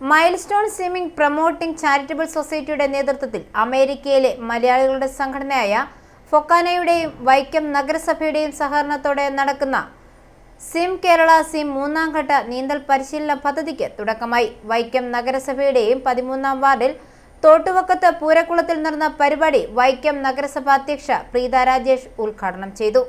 Milestone swimming promoting charitable സൊസൈറ്റിയുടെ നേതൃത്വത്തിൽ അമേരിക്കയിലെ മലയാളികളുടെ സംഘടനയായ ഫൊക്കാനയുടെയും വൈക്കം നഗരസഭയുടെയും സഹകരണത്തോടെ നടക്കുന്ന സിം കേരള സിം മൂന്നാം ഘട്ട നീന്തൽ പരിശീലന പദ്ധതിക്ക് തുടക്കമായി. വൈക്കം നഗരസഭയുടെയും പതിമൂന്നാം വാർഡിൽ തോട്ടുവക്കത്ത് പൂരക്കുളത്തിൽ നടന്ന പരിപാടി വൈക്കം നഗരസഭാ അധ്യക്ഷ പ്രീത രാജേഷ് ഉദ്ഘാടനം ചെയ്തു.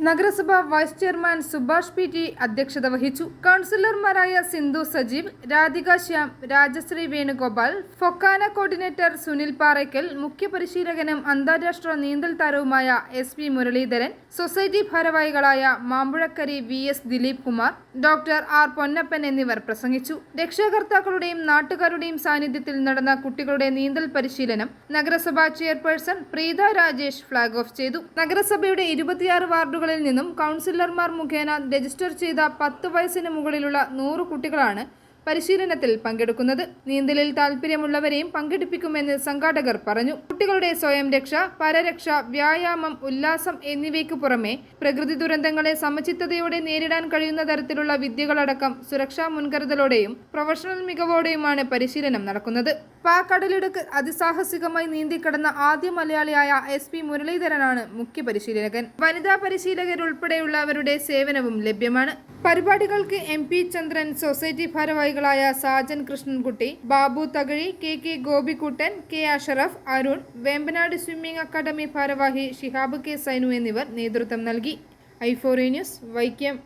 നഗരസഭ vice chairman Subhash P T അധ്യക്ഷത വഹിച്ചു. കൗൺസിലർമാരായ സിന്ധു സജീവ് രാധിക ശ്യാം രാജശ്രീ വേണുഗോപാൽ ഫൊക്കാന കോർഡിനേറ്റർ സുനിൽ പാറയ്ക്കൽ മുഖ്യ പരിശീലകനും അന്താരാഷ്ട്ര നീന്തൽ താരവുമായ എസ് പി മുരളീധരൻ സൊസൈറ്റി ഭാരവാഹികളായ Mampuzhakkari V S Dileep Kumar doctor R Ponnappan എന്നിവർ പ്രസംഗിച്ചു. രക്ഷാകർത്താക്കളുടെയും നാട്ടുകാരുടെയും സാന്നിധ്യത്തിൽ നടന്ന കുട്ടികളുടെ നീന്തൽ പരിശീലനം നഗരസഭാ chairperson Preetha Rajesh flag off ചെയ്തു. നഗരസഭയുടെ ഇരുപത്തിയാറ് വാർഡുകളിൽ നിന്നും കൗൺസിലർമാർ മുഖേന രജിസ്റ്റർ ചെയ്ത പത്ത് വയസ്സിന് മുകളിലുള്ള നൂറ് കുട്ടികളാണ് പരിശീലനത്തിൽ പങ്കെടുക്കുന്നത്. നീന്തലിൽ താല്പര്യമുള്ളവരെയും പങ്കെടുപ്പിക്കുമെന്ന് സംഘാടകർ പറഞ്ഞു. കുട്ടികളുടെ സ്വയം രക്ഷ പരരക്ഷ വ്യായാമം ഉല്ലാസം എന്നിവയ്ക്ക് പുറമെ പ്രകൃതി ദുരന്തങ്ങളെ സമചിത്തതയോടെ നേരിടാൻ കഴിയുന്ന തരത്തിലുള്ള വിദ്യകളടക്കം സുരക്ഷാ മുൻകരുതലോടെയും പ്രൊഫഷണൽ മികവോടെയുമാണ് പരിശീലനം നടക്കുന്നത്. പാക്കടലിടുക്ക് അതിസാഹസികമായി നീന്തിക്കിടന്ന ആദ്യ മലയാളിയായ എസ് പി മുരളീധരനാണ് മുഖ്യ പരിശീലകൻ. വനിതാ പരിശീലകരുൾപ്പെടെയുള്ളവരുടെ സേവനവും ലഭ്യമാണ്. പരിപാടികൾക്ക് എം പി ചന്ദ്രൻ സൊസൈറ്റി ഭാരവാഹികളായ Sajan Krishnankutty Babu Thakazhi K K Gopikuttan K Ashraf Arun Vembanad swimming academy ഭാരവാഹി ഷിഹാബ് കെ സൈനു എന്നിവർ നേതൃത്വം നൽകി. ഐഫോറി ന്യൂസ് വൈക്കം.